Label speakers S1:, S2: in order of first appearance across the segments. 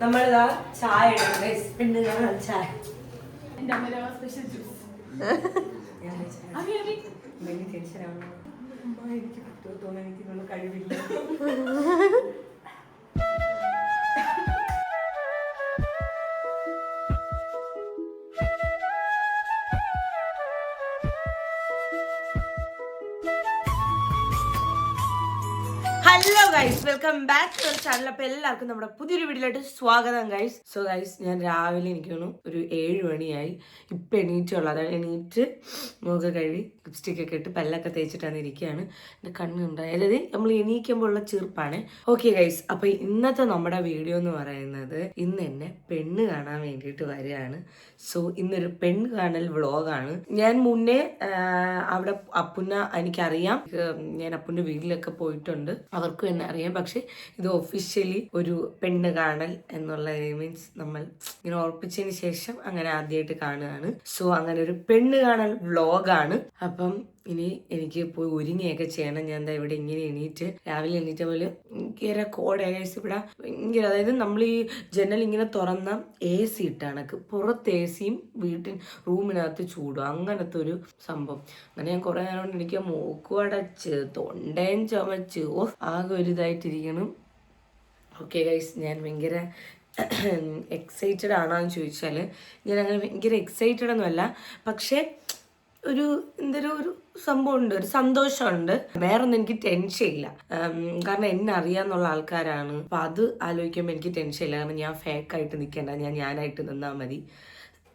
S1: നമ്മളിതാ ചായ കാണാൻ ചായ. വലിയ ടെൻഷനാണ് എനിക്ക് പറ്റുമോ തോന്നുന്നു എനിക്കിനുള്ള കഴിവില്ല വെൽക്കം ബാക്ക് ടു ചാനൽ അപ്പൊ എല്ലാവർക്കും നമ്മുടെ പുതിയൊരു വീഡിയോയിലോട്ട് സ്വാഗതം ഗൈസ് സോ ഗൈസ് ഞാൻ രാവിലെ എനിക്ക് തോന്നുന്നു ഒരു ഏഴ് മണിയായി. ഇപ്പൊ എണീറ്റുള്ളൂ. അതായത് എണീറ്റ് മുഖം കഴുകി ലിപ്സ്റ്റിക് ഒക്കെ ഇട്ട് പല്ലൊക്കെ തേച്ചിട്ടാണ് ഇരിക്കുകയാണ് എന്റെ കണ്ണുണ്ടായി അതായത് നമ്മൾ എണീക്കുമ്പോൾ ഉള്ള ചെറുപ്പാണ്. ഓക്കെ ഗൈസ് അപ്പൊ ഇന്നത്തെ നമ്മുടെ വീഡിയോ എന്ന് പറയുന്നത് ഇന്ന് എന്നെ പെണ്ണ് കാണാൻ വേണ്ടിയിട്ട് വരികയാണ്. സോ ഇന്നൊരു പെണ്ണ് കാണൽ വ്ളോഗാണ്. ഞാൻ മുന്നേ അവിടെ അപ്പുന്ന എനിക്കറിയാം. ഞാൻ അപ്പുന്റെ വീട്ടിലൊക്കെ പോയിട്ടുണ്ട്. അവർക്കും എന്നെ അറിയാം. പക്ഷെ ഇത് ഒഫീഷ്യലി ഒരു പെണ്ണ് കാണൽ എന്നുള്ള മീൻസ് നമ്മൾ ഇങ്ങനെ ഉറപ്പിച്ചതിന് ശേഷം അങ്ങനെ ആദ്യമായിട്ട് കാണുകയാണ്. സോ അങ്ങനെ ഒരു പെണ്ണ് കാണൽ വ്ളോഗാണ് അപ്പം ഇനി എനിക്ക് പോയി ഒരുങ്ങിയൊക്കെ ചെയ്യണം. ഞാൻ എന്താ ഇവിടെ ഇങ്ങനെ എണീറ്റ് രാവിലെ എണീറ്റ പോലെ ഭയങ്കര കോഡ് ഏകദേശം ഇവിടെ ഭയങ്കര അതായത് നമ്മൾ ഈ ജനൽ ഇങ്ങനെ തുറന്ന എ സി ഇട്ടാണ്. പുറത്ത് എ സിയും വീട്ടിൽ റൂമിനകത്ത് ചൂടും. അങ്ങനത്തെ ഒരു സംഭവം. അങ്ങനെ ഞാൻ കുറേ നേരം കൊണ്ട് എനിക്ക് മൂക്കുവടച്ച് തൊണ്ടയും ചുമച്ച് ഓ ആകെ ഒരു ഇതായിട്ടിരിക്കണം. ഓക്കെ ഗൈസ് ഞാൻ ഭയങ്കര എക്സൈറ്റഡ് ആണോ എന്ന് ചോദിച്ചാൽ ഞാൻ അങ്ങനെ ഭയങ്കര എക്സൈറ്റഡ് ഒന്നുമല്ല. പക്ഷേ ഒരു എന്തൊരു ഒരു സംഭവമുണ്ട് ഒരു സന്തോഷമുണ്ട്. വേറൊന്നും എനിക്ക് ടെൻഷൻ ഇല്ല. കാരണം എന്നെ അറിയാന്നുള്ള ആൾക്കാരാണ്. അപ്പൊ അത് ആലോചിക്കുമ്പോൾ എനിക്ക് ടെൻഷൻ ഇല്ല. കാരണം ഞാൻ ഫേക്ക് ആയിട്ട് നിൽക്കേണ്ട ഞാൻ ഞാനായിട്ട് നിന്നാൽ മതി.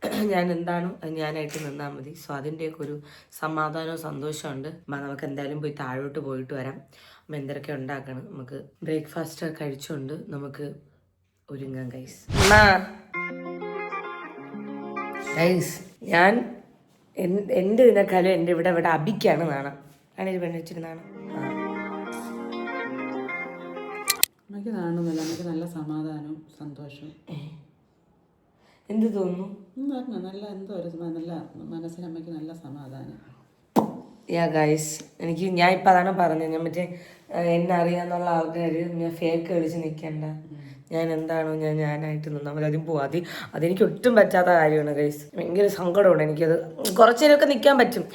S1: ഞാൻ എന്താണോ ഞാനായിട്ട് നിന്നാൽ മതി. സോ അതിന്റെയൊക്കെ ഒരു സമാധാനവും സന്തോഷമുണ്ട് അപ്പം നമുക്ക് എന്തായാലും പോയി താഴോട്ട് പോയിട്ട് വരാം. അപ്പം എന്തൊക്കെ ഉണ്ടാക്കണം. നമുക്ക് ബ്രേക്ക്ഫാസ്റ്റ് കഴിച്ചുകൊണ്ട് നമുക്ക് ഒരുങ്ങാം ഗൈസ് ഗൈസ് ഞാൻ എന്റെ ഇതിനേക്കാളും എന്റെ ഇവിടെ ഇവിടെ അബിക്കാണ് നാണം. അങ്ങനെ ഇത് പെണ്ണ് വെച്ചിട്ട് നാണം.
S2: അമ്മയ്ക്ക് കാണുന്നില്ല അമ്മയ്ക്ക് നല്ല സമാധാനവും സന്തോഷവും.
S1: എന്ത് തോന്നുന്നു?
S2: നല്ല എന്തോ ഒരു നല്ല മനസ്സിന് അമ്മയ്ക്ക് നല്ല സമാധാനം.
S1: യാ ഗൈസ് എനിക്ക് ഞാൻ ഇപ്പം അതാണ് പറഞ്ഞത്. ഞാൻ മറ്റേ എന്നെ അറിയാന്നുള്ള ആൾക്കാർ ഞാൻ ഫേക്ക് കളിച്ച് നിൽക്കണ്ട ഞാൻ എന്താണോ ഞാൻ ഞാനായിട്ട് നിന്നാൽ മതി അതിന് പോവാം. അത് അതെനിക്ക് ഒട്ടും പറ്റാത്ത കാര്യമാണ് ഗൈസ് ഭയങ്കര സങ്കടമാണ് എനിക്കത്. കുറച്ചേരൊക്കെ നിൽക്കാൻ പറ്റും.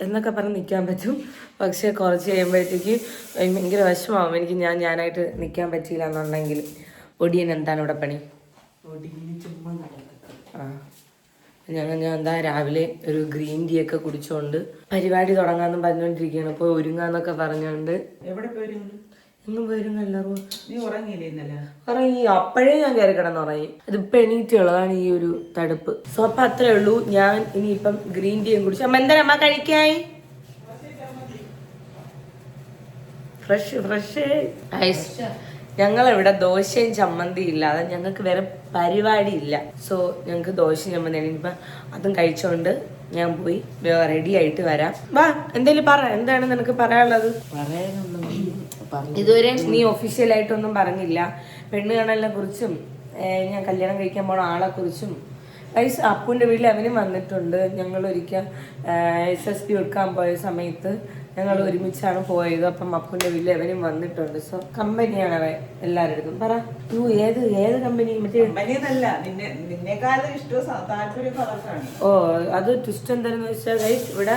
S1: എന്നൊക്കെ പറഞ്ഞ് നിൽക്കാൻ പറ്റും. പക്ഷേ കുറച്ച് കഴിയുമ്പോഴത്തേക്ക് ഭയങ്കര വിഷമാവും എനിക്ക് ഞാൻ ഞാനായിട്ട് നിൽക്കാൻ പറ്റിയില്ല എന്നുണ്ടെങ്കിൽ. ഒടിയൻ എന്താണ് ഇവിടെ പണി? ആ. ഞങ്ങൾ ഞാൻ എന്താ രാവിലെ ഒരു ഗ്രീൻ ടീ ഒക്കെ കുടിച്ചോണ്ട് പരിപാടി തുടങ്ങാന്നും പറഞ്ഞുകൊണ്ടിരിക്കുകയാണ് ഇപ്പോൾ ഒരുങ്ങാന്നൊക്കെ പറഞ്ഞുകൊണ്ട്
S2: എവിടെ പോയിരുന്നു
S1: എങ്ങും പോയിരുന്ന എല്ലാവരും
S2: നീ ഉറങ്ങിയില്ലേ ഇന്നലെ?
S1: ഉറങ്ങി. അപ്പോഴേ ഞാൻ കയറി കിടന്നുറങ്ങി. അതിപ്പോ എണീറ്റുള്ളതാണ് ഈ ഒരു തടുപ്പ്. സോ അപ്പൊ അത്രേ ഉള്ളൂ. ഞാൻ ഇനിയിപ്പം ഗ്രീൻ ടീയും കുടിച്ചു അമ്മ എന്താ അമ്മ കഴിക്കായി ഫ്രഷ് ഫ്രഷ് ഐസ് ഞങ്ങളിവിടെ ദോശയും ചമ്മന്തി ഇല്ലാതെ ഞങ്ങൾക്ക് വേറെ പരിപാടി ഇല്ല. സോ ഞങ്ങൾക്ക് ദോശയും ചമ്മന്തിയാണ്. ഇനിയിപ്പം അതും കഴിച്ചോണ്ട് ഞാൻ പോയി. റെഡി ആയിട്ട് വരാം. വാ എന്തേലും പറ. എന്താണ് നിനക്ക് പറയാനുള്ളത്?
S2: പറയാനൊന്നും
S1: ഇതുവരെ നീ ഒഫീഷ്യലായിട്ടൊന്നും പറഞ്ഞില്ല. പെണ്ണ് കാണലിനെ കുറിച്ചും ഞാൻ കല്യാണം കഴിക്കാൻ പോണ ആളെ കുറിച്ചും പൈസ അപ്പുവിന്റെ വീട്ടിൽ അവനും വന്നിട്ടുണ്ട്. ഞങ്ങൾ ഒരിക്കൽ എസ് എസ് പി എടുക്കാൻ പോയ സമയത്ത് ഞങ്ങൾ ഒരുമിച്ചാണ് പോയത്. അപ്പം അപ്പുവിന്റെ വീട്ടിൽ അവനും വന്നിട്ടുണ്ട്. സോ കമ്പനിയാണ് അവൻ എല്ലാവരുടെ പറ യു ഏത് ഏത് കമ്പനി ഓ അത് ട്വിസ്റ്റ് എന്താണെന്ന് വെച്ചാൽ ഗൈസ് ഇവിടെ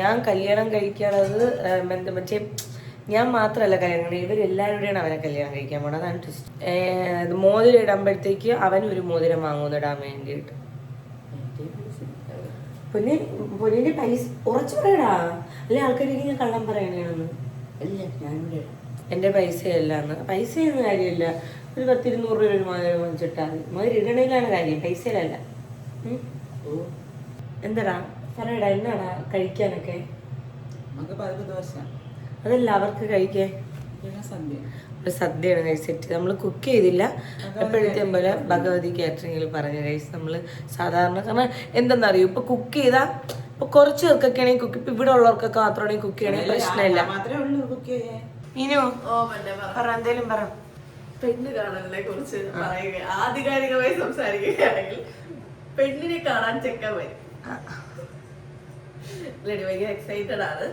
S1: ഞാൻ കല്യാണം കഴിക്കാനുള്ളത് എന്താ മറ്റേ ഞാൻ മാത്രമല്ല കല്യാണം കഴിക്കുന്നത് ഇവരെല്ലാവരുടെയാണ് അവനെ കല്യാണം കഴിക്കാൻ പോണത്. അതാണ് ട്വിസ്റ്റ് മോതിരം ഇടുമ്പോഴത്തേക്ക് അവൻ ഒരു മോതിരം വാങ്ങുന്നു ഇടാൻ വേണ്ടിയിട്ട്. പൊന്നെ പൊന്നിന്റെ പൈസ ഉറച്ചു പറയടാ. അല്ലെ ആൾക്കാർക്ക് ഞാൻ കള്ളം പറയണേന്ന്
S2: അല്ല ഞാനിവിടെ
S1: എന്റെ പൈസയല്ലാന്ന്. പൈസയൊന്നും കാര്യമില്ല. ഒരു പത്തിരുന്നൂറ് രൂപ ഒരു മോതിരം വാങ്ങിച്ചിട്ടാൽ മതി. മോതിരം ഇടണയിലാണ് കാര്യം. പൈസയിലല്ല. എന്താടാ? പറയടാ എന്നാടാ കഴിക്കാനൊക്കെ?
S2: നമുക്ക് പതിവ് ദോശ.
S1: അതല്ല അവർക്ക് കഴിക്കാൻ
S2: പിന്നെ സദ്യ.
S1: ഒരു സദ്യയാണ് കഴിച്ചിട്ട് സെറ്റ്. നമ്മൾ കുക്ക് ചെയ്തില്ല. എപ്പോഴത്തെ പോലെ ഭഗവതി കാറ്ററിംഗിൽ പറഞ്ഞ കഴിച്ച് നമ്മൾ സാധാരണ കാരണം എന്തെന്നറിയോ? ഇപ്പൊ കുക്ക് ചെയ്താൽ ഇപ്പൊ കുറച്ച് പേർക്കൊക്കെ ആണെങ്കിൽ കുക്ക് ഇപ്പൊ ഇവിടെ ഉള്ളവർക്കൊക്കെ മാത്രമാണെങ്കിൽ കുക്ക് ചെയ്യണേ പ്രശ്നമില്ല.
S2: മാത്രമേ ഉള്ളൂ കുക്ക് ചെയ്യാൻ.
S3: ഓ മറ്റേ പറ.
S1: പറ എന്തേലും പറ.
S3: പെണ്ണ് കാണലിനെ കുറിച്ച് പറയുക. ആധികാരികമായി സംസാരിക്കുകയാണെങ്കിൽ പെണ്ണിനെ കാണാൻ ചെക്കാൻ വരും. ലെഡി ഭയങ്കര എക്സൈറ്റഡ് ആണ്.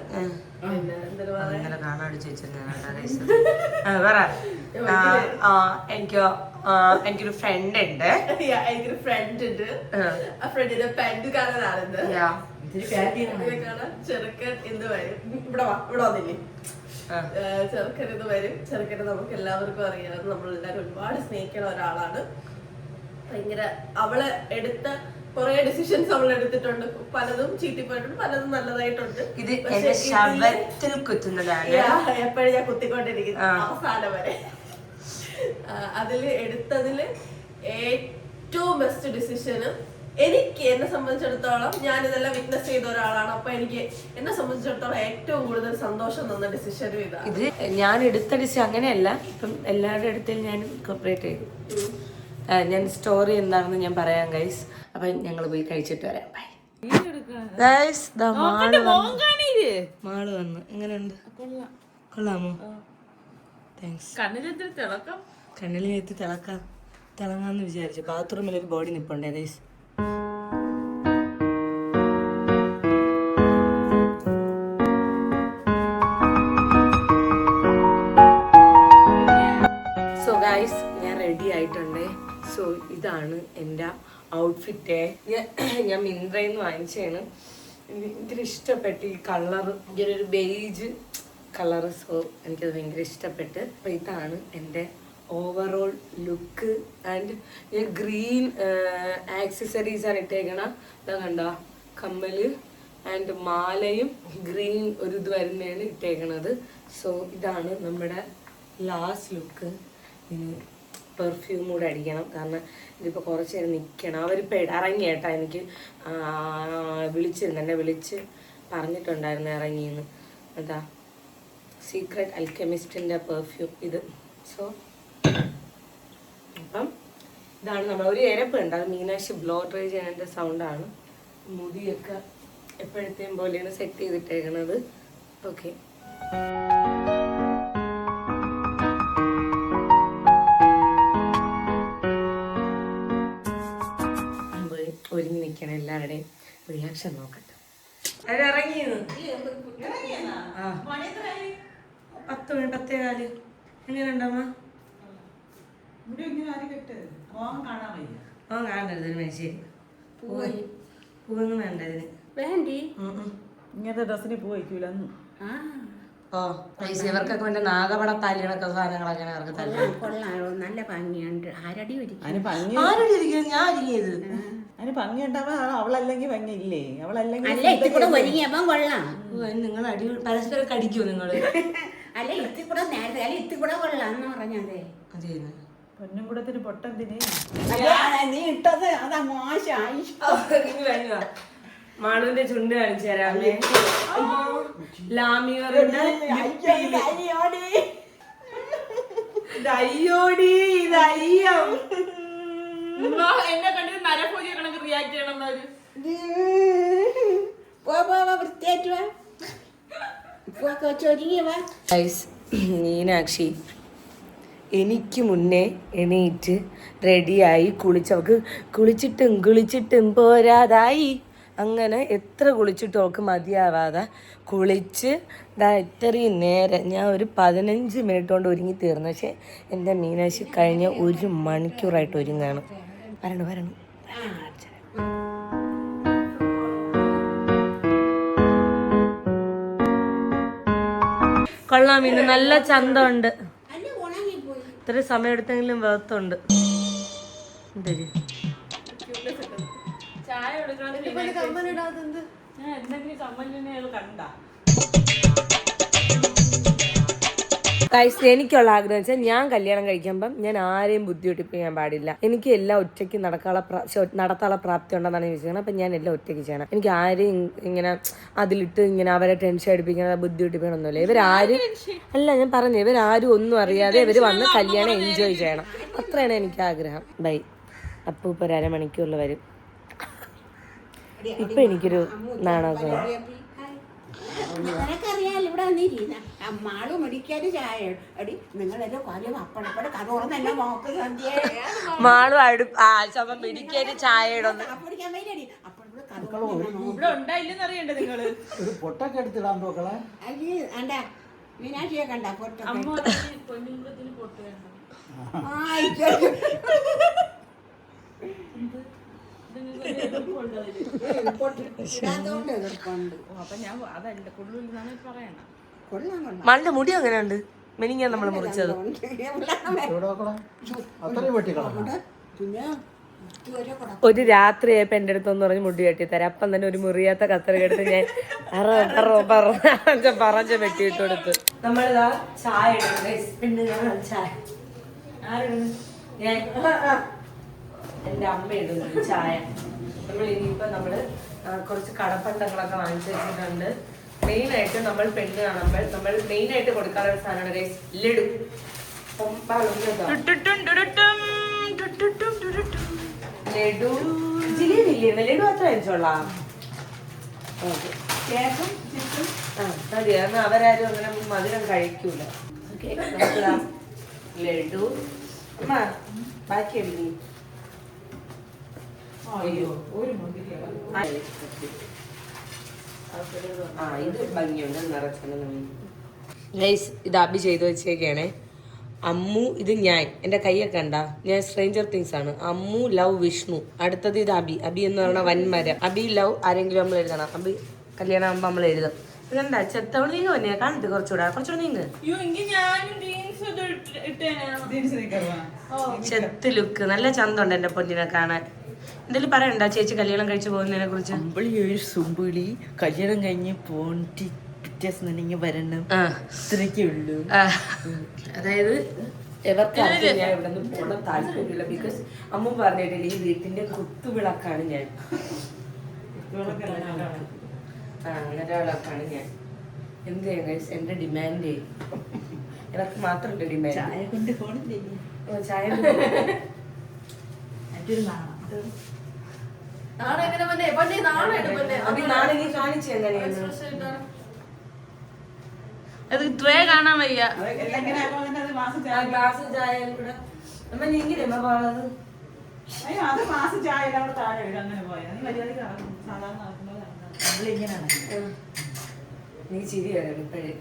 S1: ഇന്നലെ കാണാടി ചോദിച്ചിരുന്നു പറ. എനിക്ക് എനിക്കൊരു ഫ്രണ്ട് ഉണ്ട്.
S3: Yeah, എനിക്കൊരു ഫ്രണ്ട് ഉണ്ട്.
S1: ആ.
S3: ഫ്രണ്ടിന്റെ. ഇതിനെ കാണാൻ ചെറുക്കൻ എന്ന് വരും. ഇവിടെ ഇവിടെ വന്നില്ലേ? ചെറുക്കൻ എന്ന് വരും. ചെറുക്കനെ നമുക്ക് എല്ലാവർക്കും അറിയാം. നമ്മൾ എല്ലാവരും ഒരുപാട് സ്നേഹിക്കുന്ന ഒരാളാണ്. ഭയങ്കര അവൾ എടുത്ത കുറെ ഡിസിഷൻസ് അവൾ എടുത്തിട്ടുണ്ട്. പലതും ചീറ്റിപ്പോയിട്ടുണ്ട് പലതും നല്ലതായിട്ടുണ്ട്.
S1: ഇത് എന്റെ ശവത്തിൽ കുത്തുന്നതാണ്.
S3: എപ്പോഴും ഞാൻ കുത്തിക്കൊണ്ടിരിക്കുന്നു
S1: ആ.
S3: അവസാനം വരെ. അതിൽ എടുത്തതിൽ ഏറ്റവും ബെസ്റ്റ് ഡിസിഷന് എനിക്ക് എന്നെ സംബന്ധിച്ചിടത്തോളം ഞാൻ ഇതെല്ലാം വിറ്റ്നസ് ചെയ്ത ഒരാളാണ്. അപ്പൊ എനിക്ക് എന്നെ സംബന്ധിച്ചിടത്തോളം ഏറ്റവും കൂടുതൽ സന്തോഷം തന്ന ഡിസിഷനും ഇതാണ്.
S1: ഇത് ഞാൻ എടുത്ത ഡിസിഷൻ അങ്ങനെയല്ല. ഇപ്പം എല്ലാവരുടെ അടുത്തും ഞാൻ കോപ്പറേറ്റ് ചെയ്തു. ഞാൻ സ്റ്റോറി എന്താണെന്ന് ഞാൻ പറയാം ഗൈസ് അപ്പൊ ഞങ്ങൾ പോയി കഴിച്ചിട്ട് വരാം. ബൈ മാൾ വന്നു. എങ്ങനെയുണ്ട് കൊള്ളാമോ? താങ്ക്സ് കണ്ണിൽ എത്തി തിളക്കാം. തിളങ്ങാന്ന് വിചാരിച്ചു. ബാത്റൂമിൽ ഒരു ബോഡി നിപ്പുണ്ടേ ഗൈസ് സോ ഗൈസ് ഞാൻ റെഡി ആയിട്ടുണ്ട്. സോ ഇതാണ് എന്റെ ഔട്ട്ഫിറ്റ് ഞാൻ മിന്ത്രയിൽ നിന്ന് വാങ്ങിച്ചതാണ്. എനിക്ക് ഭയങ്കര ഇഷ്ടപ്പെട്ടു ഈ കളർ ഇങ്ങനെ ഒരു ബേജ് കളർ സോ എനിക്കത് ഭയങ്കര ഇഷ്ടപ്പെട്ട്. അപ്പോൾ ഇതാണ് എന്റെ ഓവറോൾ ലുക്ക് ആൻഡ് ഞാൻ ഗ്രീൻ ആക്സസറീസ് ആണ് ഇട്ടേക്കണ. ഇതാ കണ്ട കമ്മൽ ആൻഡ് മാലയും ഗ്രീൻ ഒരു ഇത് വരുന്നതാണ് ഇട്ടേക്കണത്. സോ ഇതാണ് നമ്മുടെ ലാസ്റ്റ് ലുക്ക് പെർഫ്യൂം കൂടെ അടിക്കണം. കാരണം ഇതിപ്പോൾ കുറച്ച് നേരം നിൽക്കണം അവരിപ്പോൾ ഇറങ്ങി കേട്ടാ. എനിക്ക് വിളിച്ചിരുന്നു. എന്നെ വിളിച്ച് പറഞ്ഞിട്ടുണ്ടായിരുന്നു ഇറങ്ങിയെന്ന്. അതാ. സീക്രട്ട് അൽക്കെമിസ്റ്റിന്റെ പെർഫ്യൂം ഇത്. സോ അപ്പം ഇതാണ് നമ്മൾ. ഒരു എരപ്പ് ഉണ്ട് അത് മീനാക്ഷി ബ്ലോ ട്രൈ ചെയ്യുന്നതിന്റെ സൗണ്ടാണ് മുടിയൊക്കെ എപ്പോഴത്തെയും പോലെയാണ് സെറ്റ് ചെയ്തിട്ടേക്കണത്. ഓക്കെ എല്ലാവരുടെയും റിയാക്ഷൻ നോക്കട്ടെ. ആ. പത്ത് മണി പത്തേ കാൽ. എങ്ങനെയുണ്ടമ്മ
S2: ഇവിടെ ഇങ്ങനെ ആരും കെട്ട് മോഹം കാണാൻ വയ്യ.
S1: ഓ കാണരുത് ഇതിന് മേശേരി പൂവൊന്നും വേണ്ട ഇതിന്.
S3: വേണ്ടി.
S2: ഇങ്ങനത്തെ ഡ്രസ്സിന് പൂ വയ്ക്കൂല
S1: ഓ പൈസ ഇവർക്കൊക്കെ വേണ്ടി നാഗപട താലികളൊക്കെ സാധനങ്ങളൊക്കെ താല്പര്യം
S4: കൊള്ളാമോ നല്ല ഭംഗിയുണ്ട്. ആരടി ഒരുക്കി
S2: അതിന് ഭംഗി
S1: ആരോട് ഇരിക്കുന്നത് ഞാൻ ഇരിക്കുന്നത്
S2: അതിന് ഭംഗി ഉണ്ടാവാ അവളല്ലെങ്കിൽ ഭംഗി ഇല്ലേ അവളല്ലെങ്കിൽ
S4: അല്ല ഇത്തി കൂടെ ഒരുങ്ങിയപ്പം കൊള്ളാം.
S1: നിങ്ങൾ അടി പരസ്പരം കടിക്കുമോ നിങ്ങൾ
S4: അല്ല ഇത്തി കൂടെ നേരത്തെ അല്ല ഇത്തി കൂടെ കൊള്ളാം എന്ന് പറഞ്ഞതേ.
S1: അതേന്ന്?
S2: പൊന്നും കൂടത്തിന് പൊട്ടെന്തിന്
S4: നീ ഇട്ടത് അതാ മോശമായി
S1: മാളുവിന്റെ ചുണ്ട് കാണിച്ചു തരാമേ അയ്യോടി ഇത്? അയ്യം
S3: എന്നെ കണ്ടിട്ട് നരഭോജി കണക്ക് റിയാക്ട് ചെയ്യണം
S4: പോ പോ പോ, വൃത്തിയായിട്ട് പോ, കൊച്ച് വാ.
S1: ഗൈസ് മീനാക്ഷി എനിക്ക് മുന്നേ എണീറ്റ് റെഡിയായി കുളിച്ചവക്ക് കുളിച്ചിട്ടും കുളിച്ചിട്ടും പോരാതായി. അങ്ങനെ എത്ര കുളിച്ചിട്ടും അവൾക്ക് മതിയാവാതെ കുളിച്ച് ദാ നേരെ ഞാൻ ഒരു പതിനഞ്ച് മിനിറ്റ് കൊണ്ട് ഒരുങ്ങി തീർന്നു. പക്ഷേ എന്റെ മീനാശി കഴിഞ്ഞ ഒരു മണിക്കൂറായിട്ട് ഒരുങ്ങാണ്. വരണു വരണു. കൊള്ളാം ഇന്ന് നല്ല ചന്തമുണ്ട്. ഇത്ര സമയം എടുത്തെങ്കിലും വേർത്തുണ്ട് എന്തര്
S3: ചായ കൊടുക്കണം എന്തെങ്കിലും കമ്മലിനെ കണ്ട.
S1: ഗൈസ് എനിക്കുള്ള ആഗ്രഹം വെച്ചാൽ ഞാൻ കല്യാണം കഴിക്കുമ്പം ഞാൻ ആരെയും ബുദ്ധിമുട്ടിപ്പിക്കാൻ പാടില്ല. എനിക്ക് എല്ലാം ഒറ്റയ്ക്ക് നടക്കാനുള്ള നടത്താനുള്ള പ്രാപ്തി ഉണ്ടെന്നാണ് ചോദിച്ചിരിക്കുന്നത് അപ്പം ഞാൻ എല്ലാം ഒറ്റയ്ക്ക് ചെയ്യണം. എനിക്ക് ആരെയും ഇങ്ങനെ അതിലിട്ട് ഇങ്ങനെ അവരെ ടെൻഷൻ അടിപ്പിക്കണം ബുദ്ധിമുട്ടിപ്പിക്കണമെന്നില്ല ഇവരാരും അല്ല ഞാൻ പറഞ്ഞു ഇവരാരും ഒന്നും അറിയാതെ ഇവർ വന്ന് കല്യാണം എൻജോയ് ചെയ്യണം. അത്രയാണ് എനിക്ക് ആഗ്രഹം. ബൈ അപ്പോൾ ഇപ്പോൾ ഒരു അരമണിക്കൂറിൽ വരും. ഇപ്പം എനിക്കൊരു നാണകം
S4: നിനക്കറിയാലോ ഇവിടെ വന്നിരിക്കുന്ന അമ്മാൾ മടിക്കാതെ ചായ അടി നിങ്ങളെല്ലാം കാര്യം അപ്പഴപ്പടെ കഥ തുറന്ന് എന്നെ നോക്ക് സന്ധ്യ
S1: മാളും? അടു ആ ശവം പിടിക്കേറ്റ് ചായ ഇടുന്നു.
S4: അപ്പടിക്കാൻ കഥ.
S3: ഇവിടെ ഉണ്ടായില്ലെന്ന് അറിയണ്ടേ നിങ്ങൾ
S2: ഒരു പൊട്ടൊക്കെ എടുത്തിടാൻ പോക്കളെ?
S4: അയ്യേ, ആണ്ടാ മീനാക്ഷിയെ കണ്ട പൊട്ട
S5: പൊന്നുമ്പത്തിന് പൊട്ട് വേണ്ട
S4: ഇടാത്തോണ്ട്
S1: മളുടെ മുടി അങ്ങനെയുണ്ട് മെനിങ്ങ നമ്മൾ മുറിച്ചത്. ഒരു രാത്രി ആയപ്പോ എന്റെ അടുത്തൊന്ന് പറഞ്ഞ് മുടി വെട്ടി തരാം അപ്പം തന്നെ ഒരു മുറിയാത്ത കത്തറി എടുത്ത് ഞാൻ പറ പറ പറഞ്ഞ പറഞ്ഞ വെട്ടിയിട്ട് കൊടുത്ത്. നമ്മളിതാ ചായ ചായ. ആരിടുന്നു? ഞാൻ. എന്റെ അമ്മ ഇടുന്നു ചായ. നമ്മൾ ഇനിയിപ്പോ നമ്മൾ ആ, കുറച്ച് കടപ്പണ്ടങ്ങളൊക്കെ വാങ്ങിച്ചു വെച്ചിട്ടുണ്ട്. മെയിൻ ആയിട്ട് നമ്മൾ പെണ്ണ് കാണുമ്പോൾ നമ്മൾ മെയിൻ ആയിട്ട് കൊടുക്കാനുള്ള ഒരു സാധനമാണ് guys, ലഡു. ലഡു. ജിലേബി ഇല്ലേ ലഡു അത്ര കഴിച്ചോളാം. ഓക്കെ.
S4: കേക്കും
S1: ആ മതി. കാരണം അവരാരും അങ്ങനെ മധുരം കഴിക്കൂല. ലഡു. അമ്മ ബാക്കി ആ ഇത് ഭംഗിയുണ്ട് നിറച്ചത് ഗൈസ് ഇത് അബി ചെയ്തു വെച്ചേക്കാണേ. അമ്മു ഇത് ഞാൻ. എന്റെ കൈയൊക്കെ കണ്ട? ഞാൻ സ്ട്രേഞ്ചർ തിങ്സ് ആണ്. അമ്മു ലവ് വിഷ്ണു. അടുത്തത് ഇത് അബി. അബി എന്ന് പറഞ്ഞ വൻമര. അബി ലവ് ആരെങ്കിലും നമ്മൾ എഴുതണം. അബി കല്യാണം ആകുമ്പോൾ നമ്മൾ എഴുതും. ഇതെന്താ? ചെത്തവൾ നീങ്ങ തന്നെ കാണട്ടെ കുറച്ചുകൂടെ. കുറച്ചുകൂടെ നീങ്ങ്. ചെത്ത് ലുക്ക്. നല്ല ചന്തമുണ്ട് എന്റെ പൊന്നിനെ കാണാൻ. എന്തെങ്കിലും പറയണ്ട? ചേച്ചി കല്യാണം കഴിച്ചു പോകുന്നതിനെ കുറിച്ച്?
S6: അമ്പിളി ഒരു സുമ്പിളി. കല്യാണം കഴിഞ്ഞ് പോണ്ടി വരണം. ഇത്രയൊക്കെ ഉള്ളൂ.
S1: അതായത് എവർക്ക് ആർക്കും ഞാൻ ഇവിടെ നിന്ന് പോകണം താല്പര്യമില്ല. ബിക്കോസ് അമ്മ പറഞ്ഞിട്ടില്ല ഈ വീട്ടിന്റെ കുത്തുവിളക്കാണ് ഞാൻ. ആ അങ്ങനെ വിളക്കാണ് ഞാൻ. എന്ത് ചെയ്യാൻ guys? എന്റെ ഡിമാൻഡ് എനിക്ക് മാത്രമല്ല ഡിമാൻഡ്
S6: ചായ കൊണ്ട്
S1: ചായ
S3: നാളെ എങ്ങനെ പൊന്നെ പൊന്നെ. നാളെ.
S5: അത് ഇത്രേ കാണാൻ വയ്യ.
S1: നീ ഇങ്ങനെ അമ്മ പാടുന്നത്
S2: അയ്യോ അത് മാസം ചായ അവിടെ താഴെ ഇടും അങ്ങനെ പോയാൽ നീ മര്യാദയ്ക്ക് നടക്കും. സാധാരണ
S1: നീ ചിരി വരണം ഇപ്പഴേ.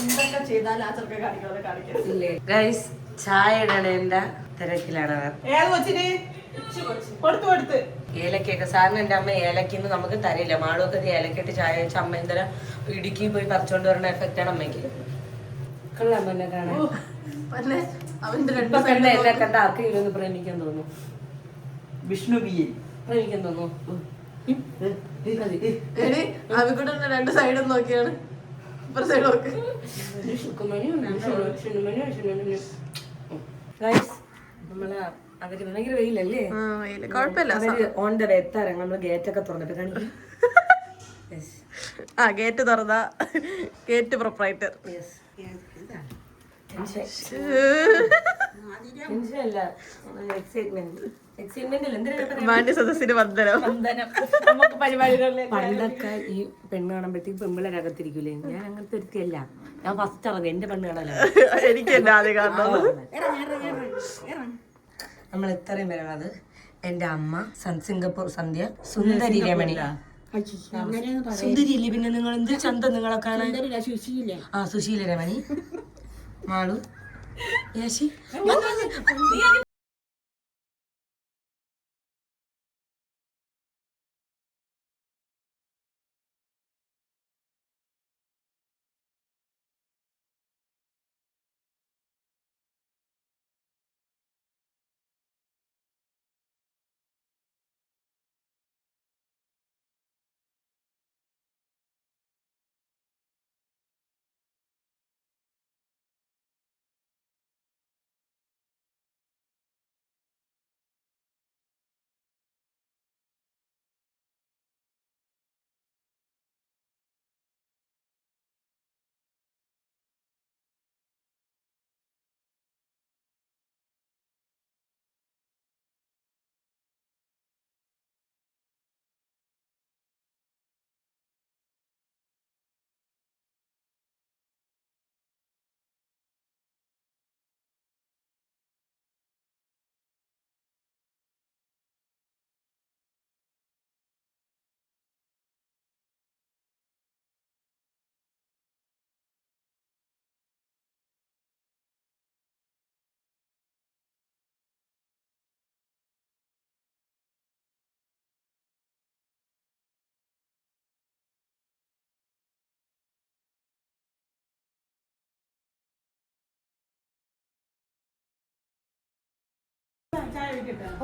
S3: എന്തൊക്കെ ചെയ്താൽ ആ ചെറുക്കെ കാണിക്കാതെ കാണിക്കരുത്
S1: ഗൈസ് ചായ ഇടണേന്റെ തിരക്കിലാണ് ഏലക്കൊക്കെ സാറിന് എന്റെ അമ്മ ഏലക്കിന്ന് നമുക്ക് തരില്ല. മാളൊക്കെ ഏലക്ക ഏലക്കിട്ട് ചായ വെച്ച് അമ്മ എന്തര ഇടുക്കി പോയി പറിച്ചോണ്ട് വരുന്ന എഫക്റ്റ് ആണ് അമ്മയ്ക്ക്. കൊള്ളാം എന്നെ കാണാൻ.
S3: രണ്ട്
S1: ഇപ്പൊ കണ്ട എന്നെ കണ്ട ആർക്കെങ്കിലും ഒന്ന് പ്രേമിക്കാൻ തോന്നുന്നു.
S6: വിഷ്ണു
S1: പ്രേമിക്കാൻ തോന്നുന്നു.
S3: രണ്ട് സൈഡും നോക്കിയാണ്. ഇപ്പുറ സൈഡ് നോക്ക്.
S1: നമ്മൾ അവർ ഭയങ്കര വെയിലല്ലേ? അവർ ഓൺ ദ വേ എത്താറ നമ്മൾ ഗേറ്റ് ഒക്കെ തുറന്നിട്ട് കാണിക്കും.
S3: ആ ഗേറ്റ് തുറന്ന ഗേറ്റ് പ്രൊപ്പറൈറ്റർ.
S1: Tension. Tension അല്ല. എക്സൈറ്റ്മെന്റ്
S3: മാന്യ സദസ്സിന് വന്ദനം.
S1: പണ്ടൊക്കെ ഈ പെണ്ണ് കാണുമ്പോഴത്തേക്ക് പെമ്പിളരകത്തിരിക്കൂലേ ഞാൻ അങ്ങനത്തെ ഒരുത്തിയല്ല. ഞാൻ ഫസ്റ്റ് ഇറങ്ങി. എന്റെ പെണ്ണ്
S3: എനിക്ക് കാണണം.
S1: നമ്മൾ എത്രയും വരണത് എന്റെ അമ്മ സൺ സിംഗപ്പൂർ സന്ധ്യ സുന്ദരി രമണി. സുന്ദരി ഇല്ലേ? പിന്നെ നിങ്ങൾ എന്ത് ചന്ത നിങ്ങളെ കാണാൻ?
S4: ശുചിയില്ലേ
S1: ആ സുശീല രമണി. മാളു. യാശി.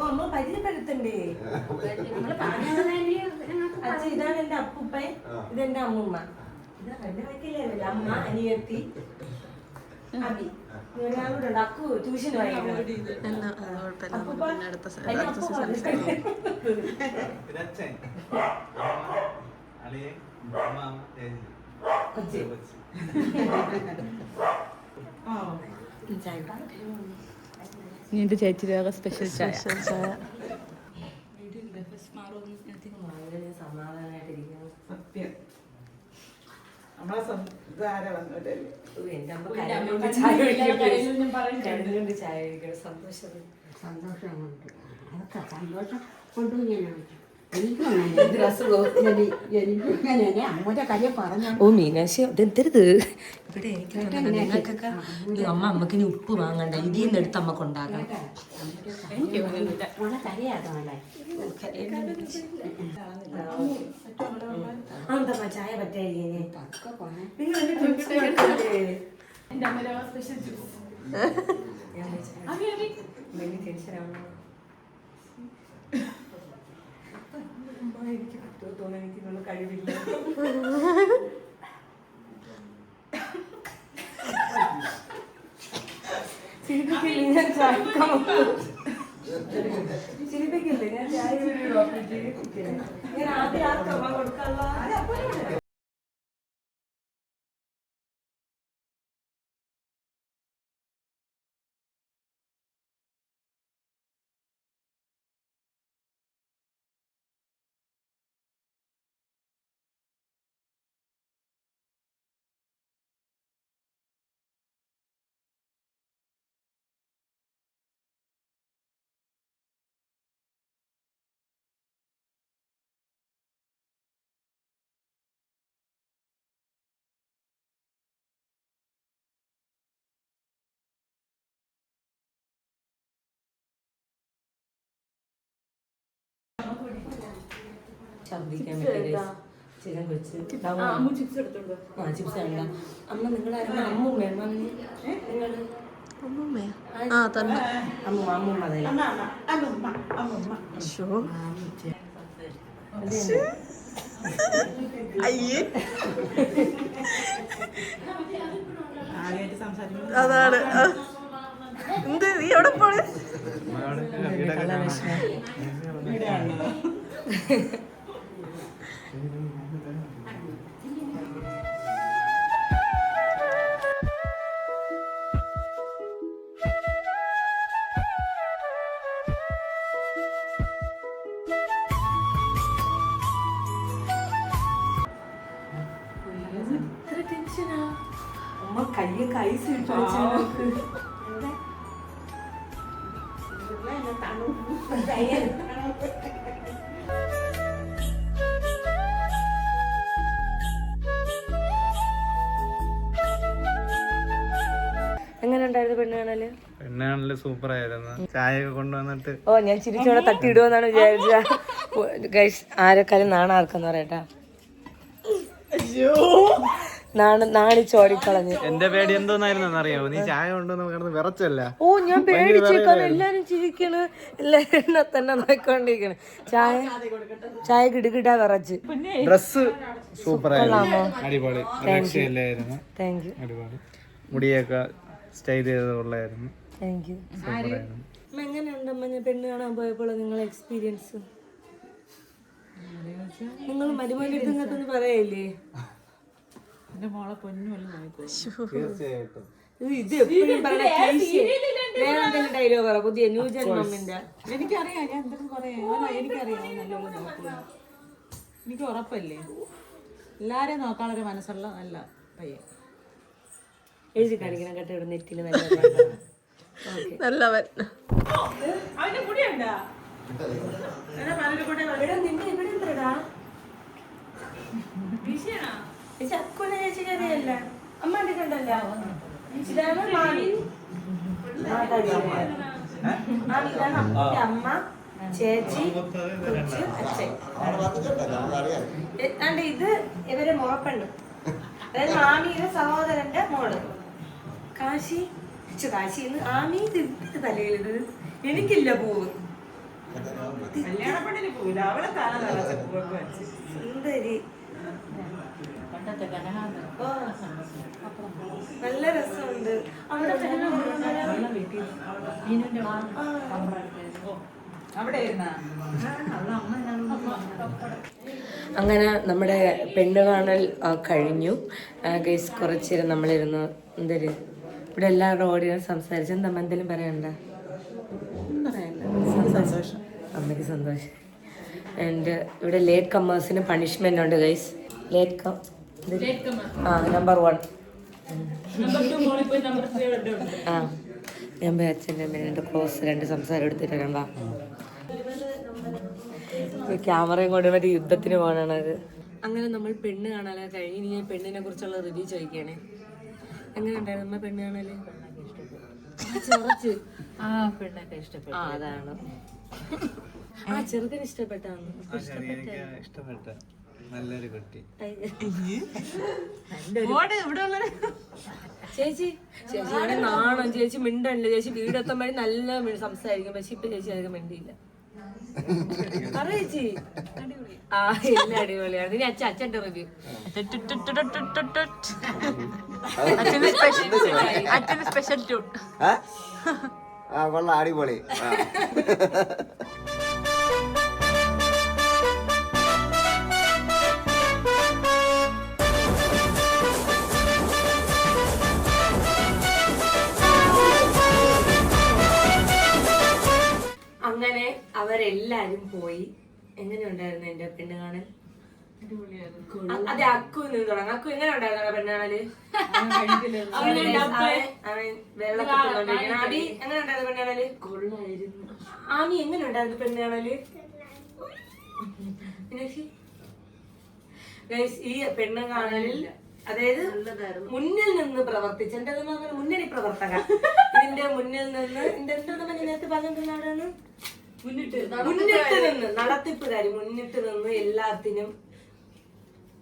S1: ഓ അമ്മ പരിചയപ്പെടുത്തണ്ടേ? അച്ഛ ഇതാണ് എന്റെ അപ്പൂപ്പൻ. ഇതെന്റെ അമ്മൂമ്മ. ഇത് എന്റെ വയ്ക്കില്ലല്ലോ അമ്മ അനിയത്തി അബി ഞാനൂടെ ഉണ്ട്. അക്കു ട്യൂഷൻ അപ്പൂപ്പ? അതിന് അപ്പൂപ്പ
S7: ഇതച്ഛൻ അളിയൻ മാമ ചേച്ചി
S1: കൊച്ചി.
S7: കൊച്ചി.
S5: നീ എന്റെ ചേച്ചിയുടെ സ്പെഷ്യൽ ചായ
S1: സന്തോഷം.
S4: സന്തോഷം കൊണ്ട് അതൊക്കെ സന്തോഷം. കൊണ്ട് ഞാൻ
S1: ഓ മീനാശി അതെന്തരുത് ഇവിടെ എനിക്ക് നിങ്ങൾക്കൊക്കെ ഈ അമ്മ അമ്മയ്ക്ക് ഇനി ഉപ്പ് വാങ്ങണ്ട. ഇതിൽ നിന്ന് എടുത്ത് അമ്മയ്ക്ക് ഉണ്ടാക്കണം. ചായ നിങ്ങൾ എനിക്ക് പറ്റുമോ തോന്നുന്നു എനിക്കിനുള്ള കഴിവില്ല. ചിരിപ്പിക്കില്ലേ ഞാൻ ചായ ചിരിപ്പിക്കില്ലേ ഞാൻ ചായ ഞാൻ ആദ്യം ആർക്കമ്മ കൊടുക്കാനുള്ള ഛർദ്ദിക്കാൻ
S5: വേണ്ടി ചിപ്സ് എടുത്തോണ്ട്
S1: ആ ചിപ്സ് വേണ്ട അമ്മ അമ്മൂമ്മ അമ്മ നിങ്ങൾ
S3: ആ തന്നെ.
S2: അമ്മ അമ്മ അമ്മമ്മ
S3: അയ്യേ. അതാണ്. എന്ത് നീ എവിടെ പോണേ
S7: അമ്മയോട് വീടൊക്കെ കാണാൻ.
S1: ഇത്ര ടെൻഷനാ അമ്മ കയ്യൊക്കെ ഐസ് ഇട്ട് വെച്ചാ നോക്ക്. എങ്ങനെ ഉണ്ടായിരുന്നു പെണ്ണ് കാണൽ
S7: പെണ്ണാണല്ലോ സൂപ്പർ ആയിരുന്നു. ചായ ഒക്കെ കൊണ്ടുവന്നിട്ട്.
S1: ഓ ഞാൻ ചിരിച്ചോടെ തട്ടിയിടുമെന്നാണ് വിചാരിച്ച ഗൈസ് ആരെക്കാളും നാണ ആർക്കെന്ന് പറയട്ടാ. നാണ് നാണിച്ചോടിക്കളഞ്ഞ്
S7: എന്റെ പേടി എന്തോന്നായിരുന്നു അറിയാമോ നീ ചായ കൊണ്ടുവന്ന് കിടന്ന് വിറച്ചല്ല?
S1: ഓ ഞാൻ പേടിച്ചേക്കാണ് എല്ലാരും ചിരിക്കണ്. എല്ലാരും തന്നെ നോക്കൊണ്ടിരിക്കണ് ചായ ചായ കിടുകിടാ വിറച്ച്.
S7: ഡ്രസ് സൂപ്പർ ആയിരുന്നു. അടിപൊളി.
S1: താങ്ക് യു
S7: അടിപൊളി. മുടിയൊക്കെ സ്റ്റൈൽ
S1: താങ്ക് യു എങ്ങനെയുണ്ട് അമ്മ? ഞാൻ പെണ്ണ് കാണാൻ പോയപ്പോൾ നിങ്ങളെ എക്സ്പീരിയൻസ് നിങ്ങൾ മരുമോന്റെ അടുത്ത് പറയല്ലേ?
S2: എന്റെ മോളെ പൊന്നുമല്ല നോക്കൂ
S1: ഇത് ഇത് എപ്പോഴും. വേറെ ഡയലോഗ് പറ പുതിയ ന്യൂ ജൻ മമ്മിന്റെ
S2: എനിക്കറിയാം ഞാൻ പറയാം. എനിക്കറിയാം എനിക്ക് ഉറപ്പല്ലേ? എല്ലാരെയും നോക്കാനൊരു മനസ്സുള്ള നല്ല പയ്യൻ.
S1: എഴുതി കാണിക്കണം കേട്ടോ ഇവിടെ നല്ല
S3: നല്ലവൻ.
S2: അവന്റെ മുടിയുണ്ടാ
S1: ചേച്ചി അമ്മ കണ്ടിട്ടുണ്ടല്ലോ അമ്മ ചേച്ചി അച്ഛൻ. ഇത് ഇവരെ മുറപ്പെണ്ണ് അതായത് മാമിയുടെ സഹോദരന്റെ മോൾ. കാശി? കാശി എന്ന് ആമീ എന്തിന്റെ തലയിലിത് എനിക്കില്ല പൂവ്. സുന്ദരി. നല്ല രസമുണ്ട്. അവിടെ
S2: അവിടെ ഇരുന്നാ?
S1: അങ്ങനെ നമ്മുടെ പെണ്ണ് കാണൽ കഴിഞ്ഞു. ഗൈസ് കുറച്ചേരം നമ്മളിരുന്ന് എന്തൊരു ഇവിടെ എല്ലാവരുടെ ഓടിയാണ് സംസാരിച്ചു എന്താ എന്തെങ്കിലും പറയണ്ട? സന്തോഷം. അമ്മയ്ക്ക് സന്തോഷം. ആൻഡ് ഇവിടെ ലേറ്റ് കമ്മേഴ്സിന് പണിഷ്മെന്റ് ഉണ്ട് ഗൈസ് ലേറ്റ് കം ആ നമ്പർ വൺ ആ ഞാൻ പോയി അച്ഛന്റെ അമ്മ രണ്ട് ക്ലോസ് രണ്ട് സംസാരം എടുത്തിട്ട് രണ്ടാ ക്യാമറയും കൊണ്ട് മറ്റേ യുദ്ധത്തിന് പോകണത് അങ്ങനെ നമ്മൾ പെണ്ണ് കാണാനൊക്കെ കഴിഞ്ഞ ഇനി ഞാൻ പെണ്ണിനെ കുറിച്ചുള്ള റിവ്യൂ ചോദിക്കണേ എങ്ങനെ ഉണ്ടായിരുന്നു നമ്മ പെണ്ണ് കാണൽ? ആ,
S2: പെണ്ണൊക്കെ ഇഷ്ടപ്പെട്ടു.
S1: ആ അതാണ്. ആ ചെറുക്കൻ ഇഷ്ടപ്പെട്ടാന്ന്.
S7: ഇഷ്ടപ്പെട്ട നല്ലൊരു കുട്ടി.
S1: ചേച്ചി ചേച്ചി ഇവിടെ നാണം. ചേച്ചി മിണ്ടല്ല ചേച്ചി വീടെത്തുമ്പോഴേ നല്ല സംസാരിക്കും. പക്ഷെ ഇപ്പൊ ചേച്ചി അധികം മിണ്ടിയില്ല പറ ചേച്ചി ആ എല്ലാം അടിപൊളിയാണ്. ഇനി അച്ഛൻ അച്ഛന്റെ റിവ്യൂ
S5: അച്ഛന് സ്പെഷ്യൽ ട്യൂൺ
S8: ആ? ആ കൊള്ളാം അടിപൊളി.
S1: അങ്ങനെ അവരെല്ലാരും പോയി. എങ്ങനെ ഉണ്ടായിരുന്നു എന്റെ പെണ്ണ് കാണൽ അതെ അക്കു നിന്ന് തുടങ്ങാം അക്കു എങ്ങനെ ഉണ്ടായിരുന്നു പെണ്ണ് കാണൽ അവൻ- അവൻ വെള്ളത്തിൽ തിന്നോണ്ടിരിക്കുന്നു. എങ്ങനെ ഉണ്ടായിരുന്നു പെണ്ണ് കാണൽ കൊള്ളായിരുന്നു. ആമി എങ്ങനെ ഉണ്ടായിരുന്നു പെണ്ണ് കാണൽ ഈ പെണ്ണ് കാണലിൽ അതായത് മുന്നിൽ നിന്ന് പ്രവർത്തിച്ച എന്റെ അത് മുന്നണി പ്രവർത്തക. ഇതിന്റെ മുന്നിൽ നിന്ന് എന്റെ എന്താ നേരത്തെ പറഞ്ഞിട്ടുണ്ടാണ് മുന്നിട്ട് മുന്നിട്ട് നിന്ന് നടത്തിപ്പുകാരി. മുന്നിട്ട് നിന്ന് എല്ലാത്തിനും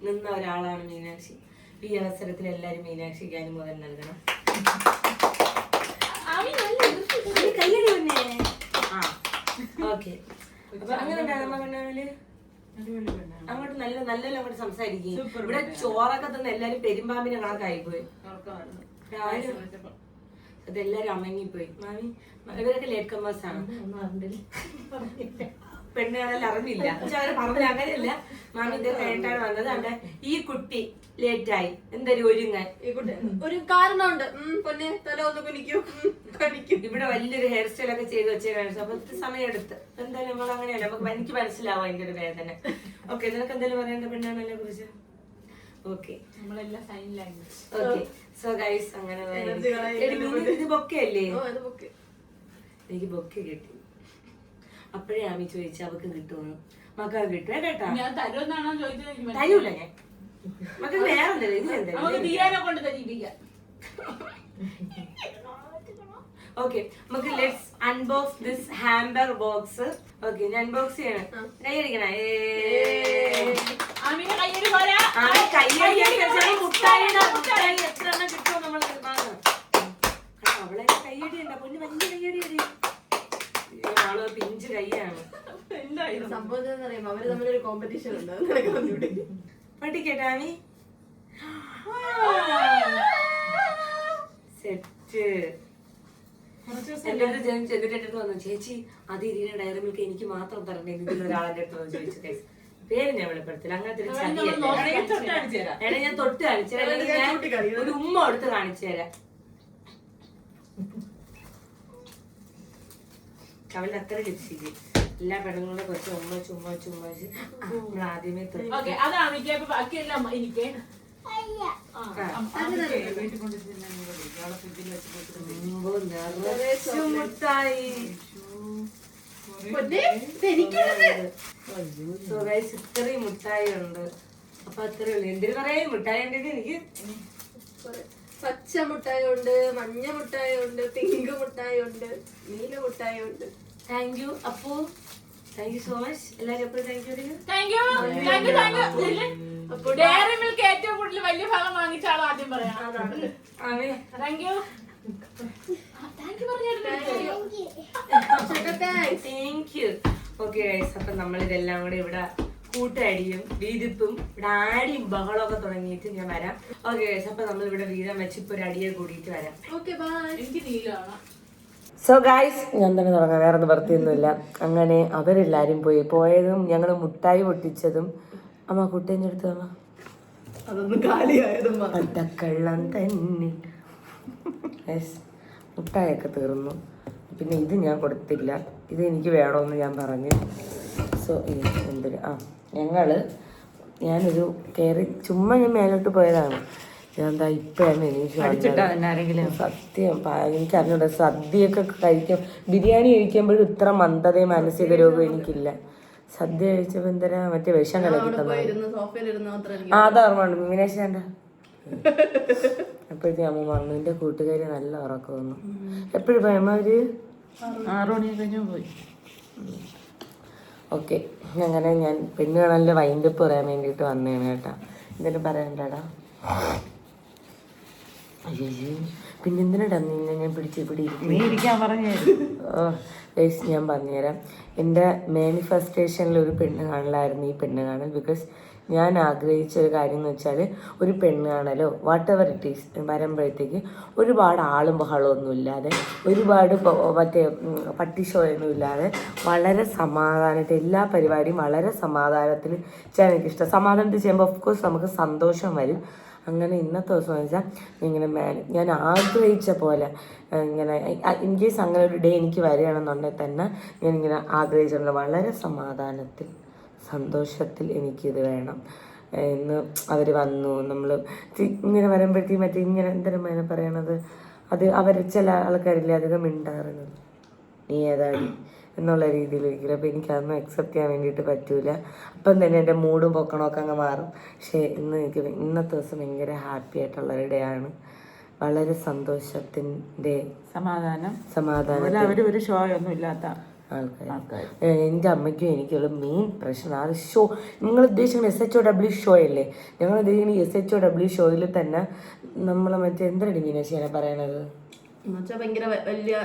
S1: നിന്ന ഒരാളാണ് മീനാക്ഷി. ഈ അവസരത്തിൽ എല്ലാരും മീനാക്ഷിക്ക് അനുമോദനം നൽകണം. കയ്യടി പൊന്നേ. ആ. ഓക്കെ. അപ്പൊ അങ്ങനെ അങ്ങോട്ട് നല്ല നല്ല അങ്ങോട്ട് സംസാരിക്കും ഇവിടെ ചോറൊക്കെ തന്നെ എല്ലാരും പെരുമ്പാമ്പിനെ കണക്കായി പോയി അതെല്ലാരും അമങ്ങിപ്പോയി. മാമി. ഇവരൊക്കെ ലേറ്റ് കമ്മേഴ്സ് ആണ്. പെണ്ണുകാണൽ അറിഞ്ഞില്ല പക്ഷെ അവർ പറഞ്ഞ അങ്ങനെയല്ല. മാമി ഇത് കഴിഞ്ഞിട്ടാണ് വന്നത്. അവിടെ ഈ കുട്ടി ലേറ്റ് ആയി. ഈ കുട്ടി
S3: ഒരു കാരണമുണ്ട്. പൊന്നെ തല ഒന്ന് കുനിക്കും. ഉം,
S1: ഇവിടെ വലിയൊരു ഹെയർ സ്റ്റൈൽ ഒക്കെ ചെയ്ത് വെച്ചേക്കാണ് അപ്പൊ ഒത്തിരി സമയം എടുത്ത്. എന്തായാലും നമ്മൾ അങ്ങനെയല്ല? നമുക്ക് എനിക്ക് മനസ്സിലാവും അതിന്റെ ഒരു വേദന. ഓക്കെ നിനക്ക് എന്തെങ്കിലും പറയേണ്ട പെണ്ണാണല്ലേ കുറിച്ച്? ഓക്കെ സോ ഗൈസ് അങ്ങനെ ഇത് ബൊക്കെ അല്ലേ
S3: ഓ അത് ബുക്ക്
S1: എനിക്ക് ബൊക്കെ കിട്ടി. അപ്പോഴേ ആമി ചോദിച്ചു അവക്ക് കിട്ടുമെന്ന് മക്കൾ കിട്ടുവേ? കേട്ടാ.
S5: ഞാൻ തരുമെന്നാണോ ചോദിച്ചത്.
S1: തരൂല ഞാൻ. മക്കൾ വേറെ
S5: നമുക്ക് ദിയാനെ കൊണ്ട്
S1: ഓക്കെ നമുക്ക് let's unbox this hamper box okay ഞാൻ അൺബോക്സ് ചെയ്യണം. കൈയടിക്കണേ മുട്ടായി എത്ര എണ്ണം കിട്ടുമോ നമ്മൾ അവളെ കൈയടി എന്താ പൊന്നു വലിയ കൈയടി അടി. ആൾ പിഞ്ച് കൈയാണ്.
S3: സംഭവം എന്താണെന്ന് അറിയാമോ? അവർ തമ്മിലൊരു കോമ്പറ്റീഷൻ ഉണ്ട്. നിനക്ക്
S1: സെറ്റ്. അടുത്ത് വന്നു. ചേച്ചി അത് ഇരിക്കുന്ന ഡയറി മിൽക്ക് എനിക്ക് മാത്രം തരണേ ഇതിൽ ഒരാളെന്റെ അടുത്ത് വന്ന് ചോദിച്ചു. പേര് ഞാൻ വെളിപ്പെടുത്തില്ല. അങ്ങനത്തെ ഒരു ചതിയല്ലേ. എടാ ഞാൻ തൊട്ട് കാണിച്ചു തരാം. അല്ലെങ്കിൽ ഞാൻ ഒരു ഉമ്മ എടുത്ത് കാണിച്ചു തരാം. അവളുടെ അത്ര ലിപ്സ്റ്റിക്ക്. എല്ലാ പെണ്ണുങ്ങളും കുറച്ച് ഉമ്മ ചുമ്മ ചുമ്മ നമ്മൾ ആദ്യമേ നിറച്ചു മുട്ടായി ഇത്രയും മുട്ടായി ഉണ്ട് അപ്പൊ അത്രേ ഉള്ളൂ. എന്തിനു പറയാ മുട്ടായി ഉണ്ടെങ്കിൽ എനിക്ക്
S3: പച്ച മുട്ടായി ഉണ്ട് മഞ്ഞ മുട്ടായി ഉണ്ട് പിങ്ക് മുട്ടായി ഉണ്ട് നീല മുട്ടായി ഉണ്ട്
S1: thank you Appu thank you so much എല്ലാവരും എപ്പോഴും thank you
S5: thank you thank you thank you Dairy Milk ഏറ്റവും കൂടുതൽ വലിയ ഭാഗം വാങ്ങിച്ച ആൾ ആദ്യം പറയാം. താങ്ക് യു താങ്ക് യു പറഞ്ഞു
S1: താങ്ക് യു ഓക്കെ ഗൈസ് അപ്പൊ നമ്മൾ ഇതെല്ലാം കൂടെ ഇവിടെ കൂട്ടടിയും വീതിപ്പും ഇവിടെ ആടിയും ബഹളമൊക്കെ തുടങ്ങിയിട്ട് ഞാൻ വരാം. ഓക്കെ അപ്പൊ നമ്മൾ ഇവിടെ വീതം വെച്ച് ഇപ്പൊ ഒരു അടിയെ കൂടിയിട്ട് വരാം.
S3: ഓക്കെ
S5: എനിക്ക് നീലാണ്.
S1: സോ ഗായ്സ് ഞാൻ തന്നെ തുടങ്ങാം. വേറെ നിവർത്തിയൊന്നുമില്ല അങ്ങനെ അവരെല്ലാരും പോയി. പോയതും ഞങ്ങൾ മുട്ടായി പൊട്ടിച്ചതും അമ്മ കുട്ടീന്റെ അടുത്ത് അമ്മ
S3: അതൊന്നും കാലിയായതും
S1: കള്ളം തന്നെ. മുട്ടായൊക്കെ തീർന്നു. പിന്നെ ഇത് ഞാൻ കൊടുത്തില്ല. ഇത് എനിക്ക് വേണമെന്ന് ഞാൻ പറഞ്ഞു. സോ എന്തൊരു ആ. ഞങ്ങൾ ഞാനൊരു കയറി ചുമ്മാ ഞാൻ മേലോട്ട് പോയതാണ്. ഞാൻ എന്താ ഇപ്പോഴാണ് എനിക്ക് സത്യം എനിക്കറിഞ്ഞൂടാ സദ്യയൊക്കെ കഴിക്കും. ബിരിയാണി കഴിക്കുമ്പോഴും ഇത്ര മന്ദതയും മാനസിക രോഗവും എനിക്കില്ല. സദ്യ കഴിച്ചപ്പോൾ എന്തരാ മറ്റേ വിഷം കലക്കി ആ അതാ ഓർമ്മ ഉണ്ട് വേണ്ട എപ്പോഴത്തെ അമ്മ പറഞ്ഞു എന്റെ കൂട്ടുകാരി നല്ല ഉറക്കം എപ്പോഴും എപ്പോഴും ഒരു
S6: ആറു. മണി കഴിഞ്ഞു പോയി.
S1: ഓക്കെ. അങ്ങനെ ഞാൻ പെണ്ണ് കാണാനിലെ വൈൻഡപ്പ് പറയാൻ വേണ്ടിയിട്ട് വന്നതാണ് കേട്ടോ. എന്തെങ്കിലും പറയണ്ടടാ അയ്യോ പിന്നെ എന്തിനാടാ നിന്നെ ഞാൻ പിടിച്ച് പിടി
S6: നീ ഇരിക്കാൻ പറഞ്ഞു.
S1: ഓ ഞാൻ പറഞ്ഞുതരാം. എന്റെ മാനിഫെസ്റ്റേഷനിൽ ഒരു പെണ്ണ് കാണലായിരുന്നു ഈ പെണ്ണ് കാണൽ ബിക്കോസ് ഞാൻ ആഗ്രഹിച്ച ഒരു കാര്യം എന്ന് വെച്ചാൽ ഒരു പെണ്ണാണല്ലോ. വാട്ട് എവർ ഇറ്റ് ഈസ് വരുമ്പോഴത്തേക്ക് ഒരുപാട് ആളും ബഹളമൊന്നും ഇല്ലാതെ ഒരുപാട് മറ്റേ ഉം, പട്ടി ഷോ ഒന്നും ഇല്ലാതെ വളരെ സമാധാനത്തിൽ എല്ലാ പരിപാടിയും വളരെ സമാധാനത്തിൽ ചെയ്യാൻ എനിക്കിഷ്ടം. സമാധാനത്തിൽ ചെയ്യുമ്പോൾ ഓഫ് കോഴ്സ് നമുക്ക് സന്തോഷം വരും. അങ്ങനെ ഇന്നത്തെ ദിവസം വെച്ചാൽ ഇങ്ങനെ ഞാൻ ആഗ്രഹിച്ച പോലെ ഇങ്ങനെ ഇൻ കേസ് അങ്ങനെ ഒരു ഡേ എനിക്ക് വരികയാണെന്നുണ്ടെങ്കിൽ തന്നെ ഞാൻ ഇങ്ങനെ ആഗ്രഹിച്ചിട്ടുണ്ട്. വളരെ സമാധാനത്തിൽ. സന്തോഷത്തിൽ എനിക്കിത് വേണം. എന്ന് അവർ വന്നു. നമ്മൾ ഇങ്ങനെ വരുമ്പോഴത്തേക്കും മറ്റേ ഇങ്ങനെ എന്തരമാണ് പറയണത് അത് അവർ ചില ആൾക്കാരില്ലേ അധികം മിണ്ടാറുണ്ട് നീ ഏതാടി എന്നുള്ള രീതിയിൽ ഒരിക്കലും അപ്പോൾ എനിക്കതൊന്നും അക്സെപ്റ്റ് ചെയ്യാൻ വേണ്ടിയിട്ട് പറ്റൂല. അപ്പം തന്നെ എന്റെ മൂഡും പൊക്കണമൊക്കെ അങ്ങ് മാറും. പക്ഷേ ഇന്ന് എനിക്ക് ഇന്നത്തെ ദിവസം ഭയങ്കര ഹാപ്പി ആയിട്ടുള്ള ഒരു ഡേ ആണ് വളരെ സന്തോഷത്തിന്റെ
S6: സമാധാനം.
S1: സമാധാനം
S6: ഒരു ഷോയൊന്നും ഇല്ലാത്ത
S1: ആൾക്കാർ എന്റെ അമ്മയ്ക്കും എനിക്കുള്ള മെയിൻ പ്രശ്നം അത് ഷോ നിങ്ങൾ ഉദ്ദേശിക്കുന്ന S H O W show അല്ലേ? ഞങ്ങൾ ഉദ്ദേശിക്കുന്ന എസ് എച്ച് ഒ ഡബ്ല്യു ഷോയിൽ തന്നെ നമ്മളെ മറ്റേ എന്താണ് മീനാശിയാണ് പറയണത്?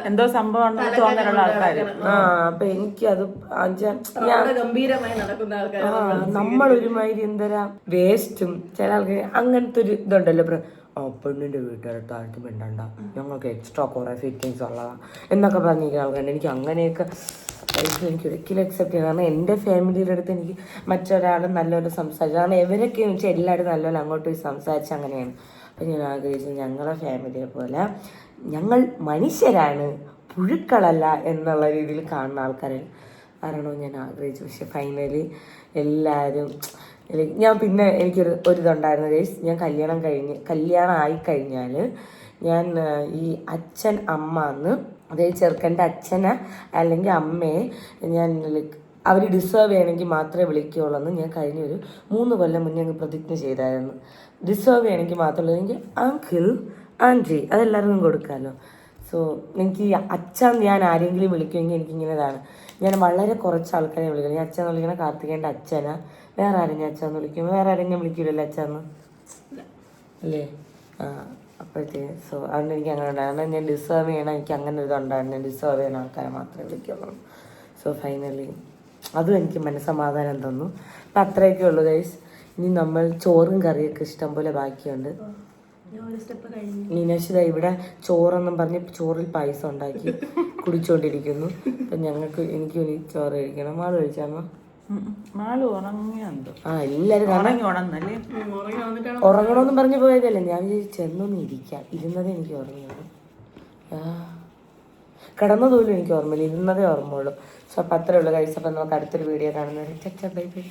S6: എന്തോ സംഭവം തോന്നലുള്ള ആൾക്കാർ
S1: ആ അപ്പൊ എനിക്കത് ഞാൻ
S3: ഗംഭീരമായി നടക്കുന്ന ആൾക്കാർ
S1: നമ്മൾ ഒരുമാതിരി എന്തരാ വേസ്റ്റും ചില ആൾക്കാർ അങ്ങനത്തെ ഒരു ഇതുണ്ടല്ലോ. ബ്രോ ആ പെണ്ണിന്റെ വീട്ടുകാരെ താഴ്ത്തി മിണ്ടണ്ട. ഞങ്ങൾക്ക് എക്സ്ട്രാ കുറെ ഫിറ്റിങ്സ് ഉള്ളതാ എന്നൊക്കെ പറഞ്ഞിരിക്കുന്ന ആൾക്കാരുണ്ട്. എനിക്ക് അങ്ങനെയൊക്കെ ലൈഫിൽ എനിക്ക് ഒരിക്കലും അക്സെപ്റ്റ് ചെയ്യാം കാരണം എന്റെ ഫാമിലിയുടെ അടുത്ത് എനിക്ക് മറ്റൊരാൾ നല്ലപോലെ സംസാരിച്ചു കാരണം ഇവരൊക്കെ എന്ന് വെച്ചാൽ എല്ലാവരും നല്ലപോലെ അങ്ങോട്ട് പോയി സംസാരിച്ച് അങ്ങനെയാണ്. അപ്പം ഞാൻ ആഗ്രഹിച്ചത് ഞങ്ങളെ ഫാമിലിയെ പോലെ ഞങ്ങൾ മനുഷ്യരാണ് പുഴുക്കളല്ല എന്നുള്ള രീതിയിൽ കാണുന്ന ആൾക്കാരെ ആരാണോ ഞാൻ ആഗ്രഹിച്ചു. പക്ഷെ ഫൈനലി എല്ലാവരും ഞാൻ പിന്നെ എനിക്കൊരു ഒരിതുണ്ടായിരുന്നു ഗൈസ് ഞാൻ കല്യാണം കഴിഞ്ഞ് കല്യാണം ആയി കഴിഞ്ഞാൽ ഞാൻ ഈ അച്ഛൻ അമ്മ എന്ന് അതായത് ചെറുക്കന്റെ അച്ഛനെ അല്ലെങ്കിൽ അമ്മയെ ഞാൻ അവർ ഡിസേർവ് ചെയ്യണമെങ്കിൽ മാത്രമേ വിളിക്കുകയുള്ളൂ എന്ന് ഞാൻ കഴിഞ്ഞ ഒരു മൂന്ന് കൊല്ലം മുന്നേ അങ്ങ് പ്രതിജ്ഞ ചെയ്തായിരുന്നു. ഡിസേർവ് ചെയ്യണമെങ്കിൽ മാത്രമല്ല എനിക്ക് അങ്കിൾ ആന്റി അതെല്ലാവർക്കും കൊടുക്കാമല്ലോ സോ എനിക്ക് അച്ഛൻ ഞാൻ ആരെങ്കിലും വിളിക്കുമെങ്കിൽ എനിക്കിങ്ങനെതാണ് ഞാൻ വളരെ കുറച്ച് ആൾക്കാരെ വിളിക്കണം. ഞാൻ അച്ഛൻ വിളിക്കണ കാർത്തികേന്റെ അച്ഛനാ. വേറെ ആരും ഞാൻ അച്ഛൻ വിളിക്കും. വേറെ ആരും ഞാൻ വിളിക്കില്ലല്ലോ അച്ഛന്ന് അല്ലേ? ആ അപ്പോഴത്തേക്ക് സോ അതുകൊണ്ട് എനിക്ക് അങ്ങനെ ഉണ്ടായിരുന്നു. ഞാൻ ഡിസേർവ് ചെയ്യണം. എനിക്ക് അങ്ങനെ ഇതുണ്ടായിരുന്നു. ഞാൻ ഡിസേർവ് ചെയ്യുന്ന ആൾക്കാരെ മാത്രമേ വിളിക്കുള്ളൂ. സോ ഫൈനലി അതും എനിക്ക് മനസ്സമാധാനം തന്നു. അപ്പം അത്രയൊക്കെ ഉള്ളൂ ഗൈസ്. ഇനി നമ്മൾ ചോറും കറിയൊക്കെ ഇഷ്ടം പോലെ ബാക്കിയുണ്ട്. മീനാക്ഷിത ഇവിടെ ചോറെന്നും പറഞ്ഞ് ചോറിൽ പായസം ഉണ്ടാക്കി കുടിച്ചോണ്ടിരിക്കുന്നു. അപ്പം ഞങ്ങൾക്ക് എനിക്ക് ഇനി ചോറ് കഴിക്കണം. മാൾ കഴിച്ചാമോ
S6: മാൾ ഉറങ്ങിയുണ്ട്
S1: ആ എല്ലാവരും കാരണം
S6: ഉറങ്ങി ഉണന്നല്ലേ
S1: ഉറങ്ങണമെന്നും പറഞ്ഞു പോയതല്ലേ? ഞാൻ വിചാരിച്ചു ചെന്നൊന്ന് ഇരിക്കാം. ഇരുന്നതേ എനിക്ക് ഓർമ്മയുള്ളൂ കിടന്ന കിടന്നതുപോലും എനിക്ക് ഓർമ്മയില്ല. ഇരുന്നതേ ഓർമ്മയുള്ളൂ. സോ അപ്പം അത്രേ ഉള്ളൂ കഴിച്ചപ്പോൾ നമുക്ക് അടുത്തൊരു വീഡിയോ കാണുന്നത് ബൈ ബൈ.